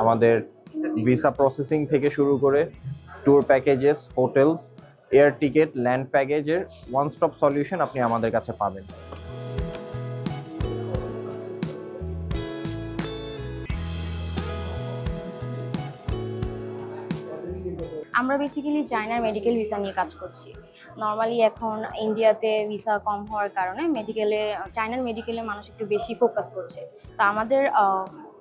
আমাদের visa processing থেকে শুরু করে tour packages hotels air ticket land প্যাকেজের ওয়ান স্টপ সলিউশন আপনি আমাদের কাছে পাবেন। আমরা বেসিক্যালি চায়নার মেডিকেল ভিসা নিয়ে কাজ করছি। নর্মালি এখন ইন্ডিয়াতে ভিসা কম হওয়ার কারণে মেডিকেলে চায়নার মেডিকেলে মানুষ একটু বেশি ফোকাস করছে। তো আমাদের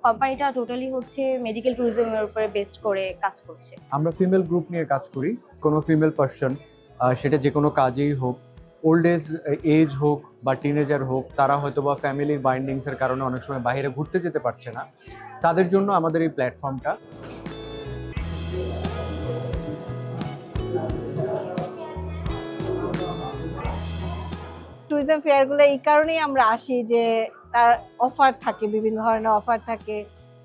কোম্পানিটা টোটালি হচ্ছে মেডিকেল ট্যুরিজমের উপরে বেস্ট করে কাজ করছে। আমরা ফিমেল গ্রুপ নিয়ে কাজ করি কোনো ফিমেল পার্সন সেটা যে কোনো কাজেই হোক ওল্ড এজ এজ হোক বা টিনেজার হোক তারা হয়তো বা ফ্যামিলির বাইন্ডিংসের কারণে অনেক সময় বাইরে ঘুরতে যেতে পারছে না। তাদের জন্য আমাদের এই প্ল্যাটফর্মটা ট্যুরিজম ফেয়ারগুলো এই কারণেই আমরা আসি যে তার অফার থাকে বিভিন্ন ধরনের অফার থাকে।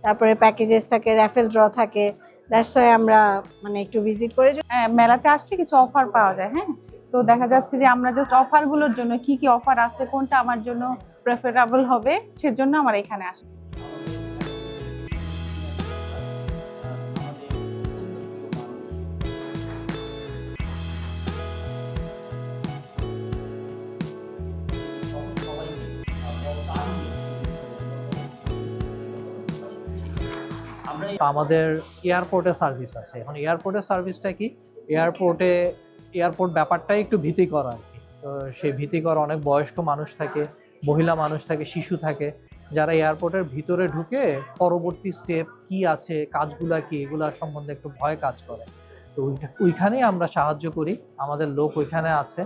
তারপরে প্যাকেজেস থাকে র্যাফেল ড্র থাকে। দ্যাটস আমরা মানে একটু ভিজিট করে। হ্যাঁ, মেলাতে আসলে কিছু অফার পাওয়া যায় হ্যাঁ? তো দেখা যাচ্ছে যে আমরা জাস্ট অফারগুলোর জন্য কি কি অফার আছে কোনটা আমার জন্য প্রেফারেবল হবে সেজন্য আমার এখানে আসা। আমাদের এয়ারপোর্টে সার্ভিস আছে। এখন এয়ারপোর্টের সার্ভিসটা কি? এয়ারপোর্টে, এয়ারপোর্ট ব্যাপারটাই একটু ভীতিকর আর কি। তো সেই ভীতিকর অনেক বয়স্ক মানুষ থাকে, মহিলা মানুষ থাকে, শিশু থাকে। যারা এয়ারপোর্টের ভিতরে ঢুকে পরবর্তী স্টেপ কি আছে, কাজগুলা কি, এগুলার সম্বন্ধে একটু ভয় কাজ করে। তো ওইখানেই আমরা সাহায্য করি। আমাদের লোক ওইখানে আছে।